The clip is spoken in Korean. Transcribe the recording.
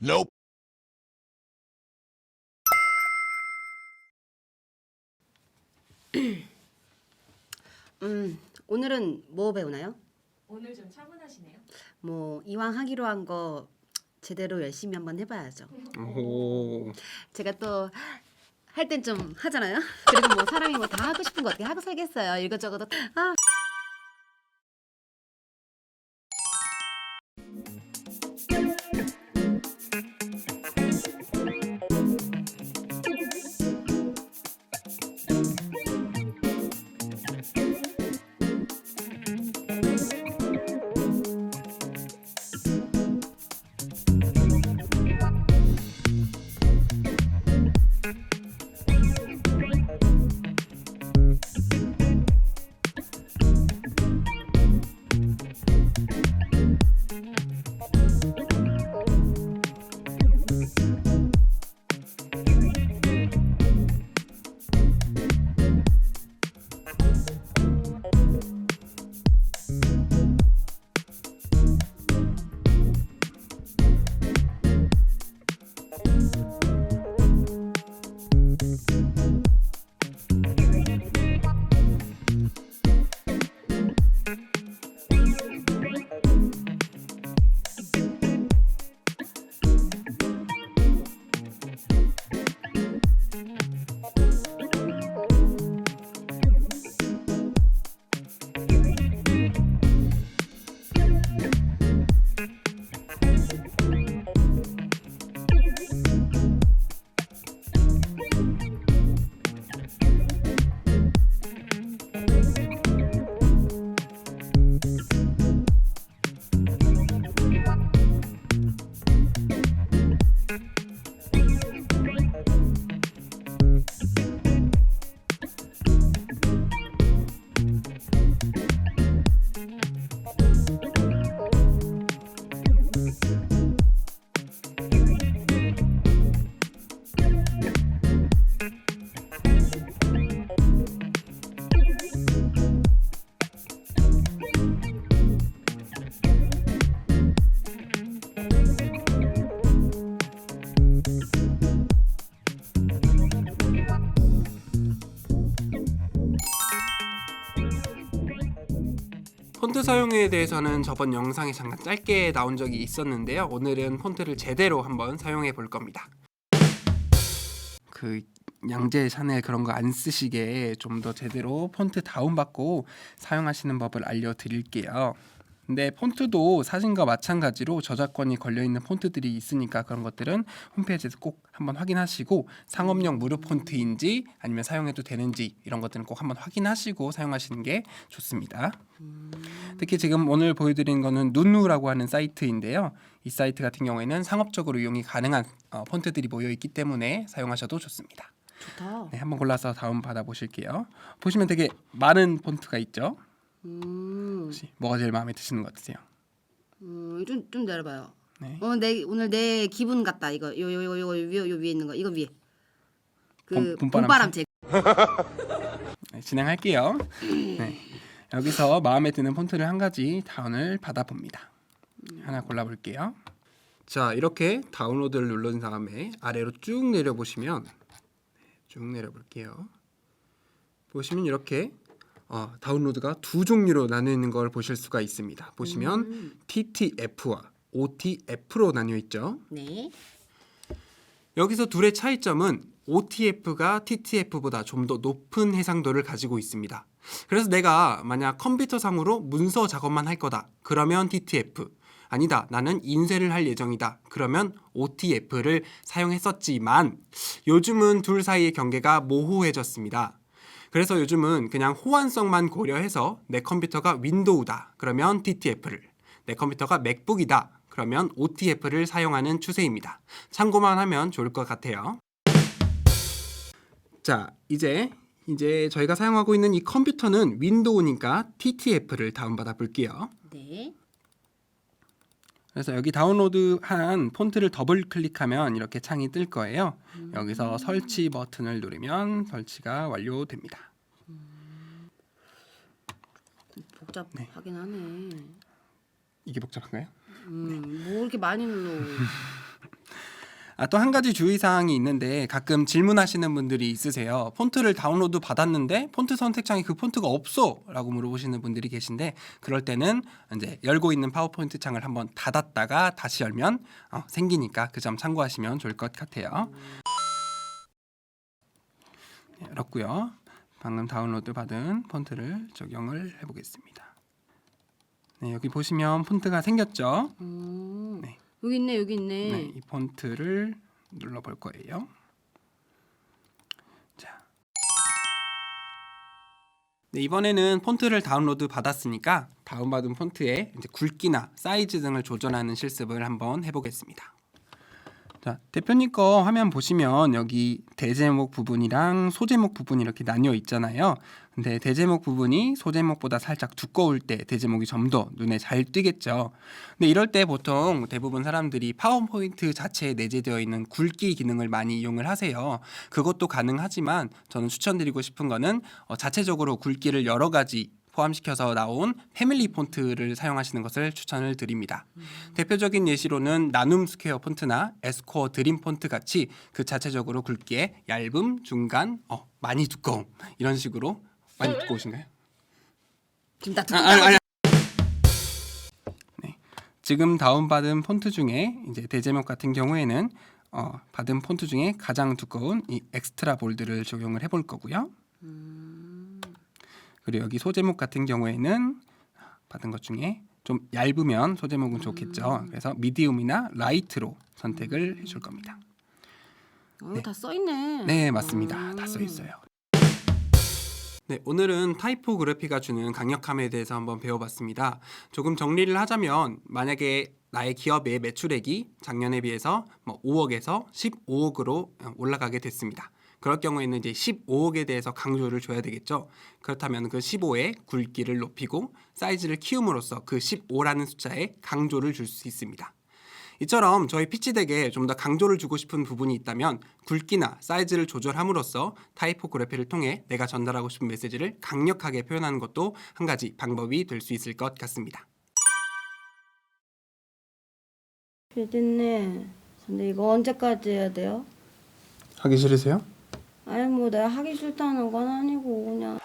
Nope. 음, 오늘은 뭐 배우나요? 오늘 좀 차분하시네요. 뭐 이왕 하기로 한 거 제대로 열심히 한번 해봐야죠. 오. 제가 또 할 땐 좀 하잖아요. 그리고 뭐 사람이 뭐 다 하고 싶은 거 어떻게 하고 살겠어요. 이것저것 아 폰트 사용에 대해서는 저번 영상에 잠깐 짧게 나온 적이 있었는데요. 오늘은 폰트를 제대로 한번 사용해 볼 겁니다. 그 양재 샤넬 그런 거 안 쓰시게 좀 더 제대로 폰트 다운받고 사용하시는 법을 알려드릴게요. 근데 폰트도 사진과 마찬가지로 저작권이 걸려 있는 폰트들이 있으니까 그런 것들은 홈페이지에서 꼭 한번 확인하시고 상업용 무료 폰트인지 아니면 사용해도 되는지 이런 것들은 꼭 한번 확인하시고 사용하시는 게 좋습니다. 특히 지금 오늘 보여드리는 거는 누누라고 하는 사이트인데요. 이 사이트 같은 경우에는 상업적으로 이용이 가능한 어, 폰트들이 모여 있기 때문에 사용하셔도 좋습니다. 좋다. 네, 한번 골라서 다운 받아 보실게요. 보시면 되게 많은 폰트가 있죠. 음, 혹시 뭐가 제일 마음에 드시는 것 같으세요? 음, 좀, 좀 내려봐요. 네. 어, 내 오늘 내 기분 같다. 이거 요 요 요 요 요, 요 위에 있는 거 이거 위에 그 봄- 봄바람 봄바람 제 네, 진행할게요. 네. 여기서 마음에 드는 폰트를 한 가지 다운을 받아 봅니다. 하나 골라 볼게요. 자, 이렇게 다운로드를 누른 다음에 아래로 쭉 내려 보시면 쭉 내려 볼게요. 보시면 이렇게 어, 다운로드가 두 종류로 나뉘어 있는 걸 보실 수가 있습니다. 보시면 음. TTF와 OTF로 나뉘어 있죠. 네. 여기서 둘의 차이점은 OTF가 TTF보다 좀 더 높은 해상도를 가지고 있습니다. 그래서 내가 만약 컴퓨터 상으로 문서 작업만 할 거다. 그러면 TTF. 아니다. 나는 인쇄를 할 예정이다. 그러면 OTF를 사용했었지만 요즘은 둘 사이의 경계가 모호해졌습니다. 그래서 요즘은 그냥 호환성만 고려해서 내 컴퓨터가 윈도우다. 그러면 TTF를. 내 컴퓨터가 맥북이다. 그러면 OTF를 사용하는 추세입니다. 참고만 하면 좋을 것 같아요. 자, 이제 이제 저희가 사용하고 있는 이 컴퓨터는 윈도우니까 TTF를 다운받아 볼게요. 네. 그래서 여기 다운로드한 폰트를 더블 클릭하면 이렇게 창이 뜰 거예요. 여기서 설치 버튼을 누르면 설치가 완료됩니다. 복잡하긴 하네. 이게 복잡한가요? 음, 뭐 이렇게 많이 눌러. 아, 또 한 가지 주의사항이 있는데 가끔 질문하시는 분들이 있으세요. 폰트를 다운로드 받았는데 폰트 선택창에 그 폰트가 없어 라고 물어보시는 분들이 계신데 그럴 때는 이제 열고 있는 파워포인트 창을 한번 닫았다가 다시 열면 어, 생기니까 그 점 참고하시면 좋을 것 같아요. 네, 열었고요. 방금 다운로드 받은 폰트를 적용을 해보겠습니다. 네, 여기 보시면 폰트가 생겼죠. 음, 네. 여기 있네 여기 있네. 네, 이 폰트를 눌러볼 거예요. 자, 네, 이번에는 폰트를 다운로드 받았으니까 다운받은 폰트의 이제 굵기나 사이즈 등을 조절하는 실습을 한번 해보겠습니다. 자, 대표님 거 화면 보시면 여기 대제목 부분이랑 소제목 부분이 이렇게 나뉘어 있잖아요. 근데 대제목 부분이 소제목보다 살짝 두꺼울 때 대제목이 좀 더 눈에 잘 띄겠죠. 근데 이럴 때 보통 대부분 사람들이 파워포인트 자체에 내재되어 있는 굵기 기능을 많이 이용을 하세요. 그것도 가능하지만 저는 추천드리고 싶은 거는 어, 자체적으로 굵기를 여러 가지 포함시켜서 나온 패밀리 폰트를 사용하시는 것을 추천을 드립니다. 대표적인 예시로는 나눔 스퀘어 폰트나 에스코어 드림 폰트 같이 그 자체적으로 굵기에 얇음, 중간, 어, 많이 두꺼움 이런 식으로 많이 두꺼우신가요? 지금 나 아, 듣고 아니, 아니. 네. 지금 다운받은 폰트 중에 이제 대제목 같은 경우에는 어, 받은 폰트 중에 가장 두꺼운 이 엑스트라 볼드를 적용을 해볼 거고요. 그리고 여기 소제목 같은 경우에는 받은 것 중에 좀 얇으면 소제목은 좋겠죠. 그래서 미디움이나 라이트로 선택을 해줄 겁니다. 어, 다써 있네. 네, 맞습니다. 음. 다써 있어요. 네, 오늘은 타이포그래피가 주는 강력함에 대해서 한번 배워봤습니다. 조금 정리를 하자면 만약에 나의 기업의 매출액이 작년에 비해서 뭐 5억에서 15억으로 올라가게 됐습니다. 그럴 경우에는 이제 15억에 대해서 강조를 줘야 되겠죠. 그렇다면 그 15의 굵기를 높이고 사이즈를 키움으로써 그 15라는 숫자에 강조를 줄 수 있습니다. 이처럼 저희 피치덱에 좀 더 강조를 주고 싶은 부분이 있다면 굵기나 사이즈를 조절함으로써 타이포그래피를 통해 내가 전달하고 싶은 메시지를 강력하게 표현하는 것도 한 가지 방법이 될 수 있을 것 같습니다. 피디님, 근데 이거 언제까지 해야 돼요? 하기 싫으세요? 아니 뭐 내가 하기 싫다는 건 아니고 그냥